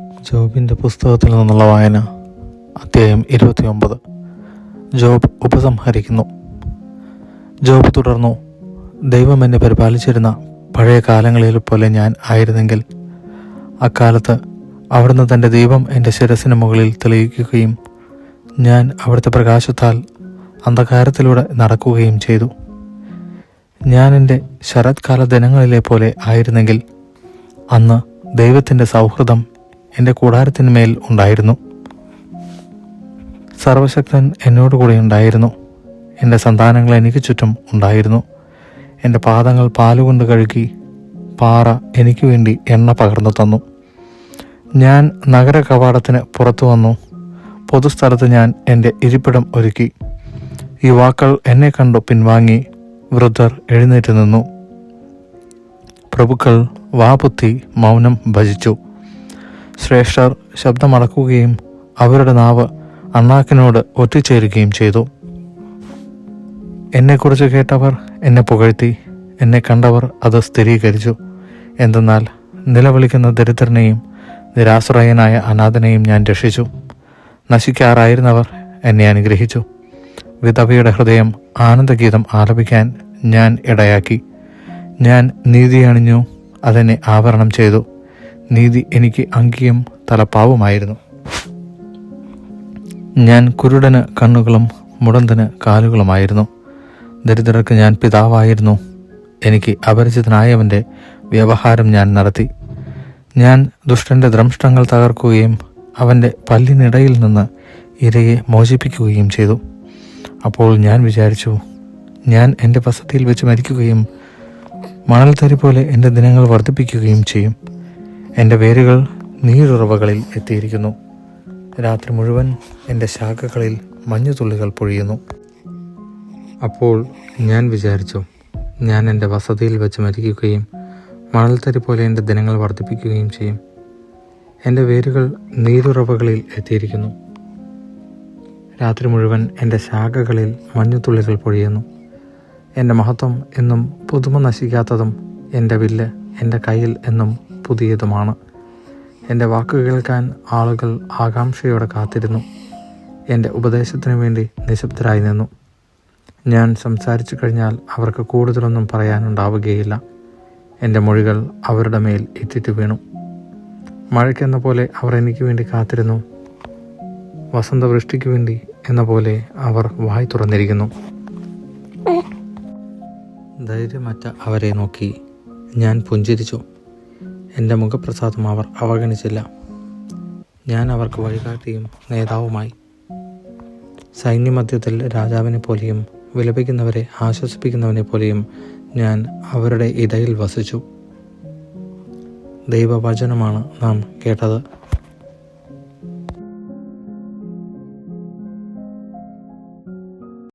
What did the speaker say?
ജോബിന്റെ പുസ്തകത്തിൽ നിന്നുള്ള വായന അധ്യായം ഇരുപത്തിയൊമ്പത്. ജോബ് ഉപസംഹരിക്കുന്നു. ജോബ് തുടർന്നു. ദൈവം എന്നെ പരിപാലിച്ചിരുന്ന പഴയ കാലങ്ങളിൽ പോലെ ഞാൻ ആയിരുന്നെങ്കിൽ അക്കാലത്ത് അവിടുന്ന് തന്റെ ദൈവം എന്റെ ശിരസിന് മുകളിൽ തെളിയിക്കുകയും ഞാൻ അവിടുത്തെ പ്രകാശത്താൽ അന്ധകാരത്തിലൂടെ നടക്കുകയും ചെയ്തു. ഞാൻ എന്റെ ശരത്കാല ദിനങ്ങളിലെ പോലെ ആയിരുന്നെങ്കിൽ അന്ന് ദൈവത്തിന്റെ സൗഹൃദം എന്റെ കൂടാരത്തിന്മേൽ ഉണ്ടായിരുന്നു. സർവശക്തൻ എന്നോട് കൂടെ ഉണ്ടായിരുന്നു. എന്റെ സന്താനങ്ങൾ എനിക്ക് ചുറ്റും ഉണ്ടായിരുന്നു. എന്റെ പാദങ്ങൾ പാലുകൊണ്ട് കഴുകി പാറ എനിക്ക് വേണ്ടി എണ്ണ പകർന്നു തന്നു. ഞാൻ നഗര കവാടത്തിന് പുറത്തു വന്നു. പൊതുസ്ഥലത്ത് ഞാൻ എന്റെ ഇരിപ്പിടം ഒരുക്കി. യുവാക്കൾ എന്നെ കണ്ടു പിൻവാങ്ങി വൃദ്ധർ എഴുന്നേറ്റ് നിന്നു. പ്രഭുക്കൾ വാപുത്തി മൗനം ഭജിച്ചു. ശ്രേഷ്ഠർ ശബ്ദമടക്കുകയും അവരുടെ നാവ് അണ്ണാക്കിനോട് ഒറ്റിച്ചേരുകയും ചെയ്തു. എന്നെക്കുറിച്ച് കേട്ടവർ എന്നെ പുകഴ്ത്തി എന്നെ കണ്ടവർ അത് സ്ഥിരീകരിച്ചു. എന്തെന്നാൽ നിലവിളിക്കുന്ന ദരിദ്രനെയും നിരാശ്രയനായ അനാഥനെയും ഞാൻ രക്ഷിച്ചു. നശിക്കാറായിരുന്നവർ എന്നെ അനുഗ്രഹിച്ചു. വിധവയുടെ ഹൃദയം ആനന്ദഗീതം ആലപിക്കാൻ ഞാൻ ഇടയാക്കി. ഞാൻ നീതി അണിഞ്ഞു അതെന്നെ ആവരണം ചെയ്തു. നീതി എനിക്ക് അങ്കിയും തലപ്പാവുമായിരുന്നു. ഞാൻ കുരുടന് കണ്ണുകളും മുടന്തന് കാലുകളുമായിരുന്നു. ദരിദ്രർക്ക് ഞാൻ പിതാവായിരുന്നു. എനിക്ക് അപരിചിതനായവന്റെ വ്യവഹാരം ഞാൻ നടത്തി. ഞാൻ ദുഷ്ടന്റെ ദ്രംഷ്ടങ്ങൾ തകർക്കുകയും അവന്റെ പല്ലിനിടയിൽ നിന്ന് ഇരയെ മോചിപ്പിക്കുകയും ചെയ്തു. അപ്പോൾ ഞാൻ വിചാരിച്ചു ഞാൻ എന്റെ വസതിയിൽ വെച്ച് മരിക്കുകയും മണൽത്തരി പോലെ എന്റെ ദിനങ്ങൾ വർദ്ധിപ്പിക്കുകയും ചെയ്യും. എന്റെ വേരുകൾ നീരുറവകളിൽ എത്തിയിരിക്കുന്നു. രാത്രി മുഴുവൻ എന്റെ ശാഖകളിൽ മഞ്ഞുതുള്ളികൾ പൊഴിയുന്നു. അപ്പോൾ ഞാൻ വിചാരിച്ചു ഞാൻ എന്റെ വസതിയിൽ വെച്ച് മരിക്കുകയും മണൽത്തരി പോലെ എന്റെ ദിനങ്ങൾ വർദ്ധിപ്പിക്കുകയും ചെയ്യും. എന്റെ വേരുകൾ നീരുറവകളിൽ എത്തിയിരിക്കുന്നു. രാത്രി മുഴുവൻ എന്റെ ശാഖകളിൽ മഞ്ഞുതുള്ളികൾ പൊഴിയുന്നു. എന്റെ മഹത്വം എന്നും പുതുമ നശിക്കാത്തതും എന്റെ വില്ല് എന്റെ കയ്യിൽ എന്നും പുതിയതുമാണ്. എന്റെ വാക്ക് കേൾക്കാൻ ആളുകൾ ആകാംക്ഷയോടെ കാത്തിരുന്നു. എന്റെ ഉപദേശത്തിനു വേണ്ടി നിശബ്ദരായി നിന്നു. ഞാൻ സംസാരിച്ചു കഴിഞ്ഞാൽ അവർക്ക് കൂടുതലൊന്നും പറയാനുണ്ടാവുകയില്ല. എന്റെ മൊഴികൾ അവരുടെ മേൽ ഇറ്റിറ്റു വീണു. മഴയ്ക്കെന്ന പോലെ അവർ എനിക്ക് വേണ്ടി കാത്തിരുന്നു. വസന്തവൃഷ്ടിക്ക് വേണ്ടി എന്ന പോലെ അവർ വായി തുറന്നിരിക്കുന്നു. ധൈര്യമറ്റ അവരെ നോക്കി ഞാൻ പുഞ്ചിരിച്ചു. എന്റെ മുഖപ്രസാദം അവർ അവഗണിച്ചില്ല. ഞാൻ അവർക്ക് വഴികാട്ടിയും നേതാവുമായി. സൈന്യമധ്യത്തിൽ രാജാവിനെ പോലെയും വിലപിക്കുന്നവരെ ആശ്വസിപ്പിക്കുന്നവനെ പോലെയും ഞാൻ അവരുടെ ഇടയിൽ വസിച്ചു. ദൈവവചനമാണ് നാം കേട്ടത്.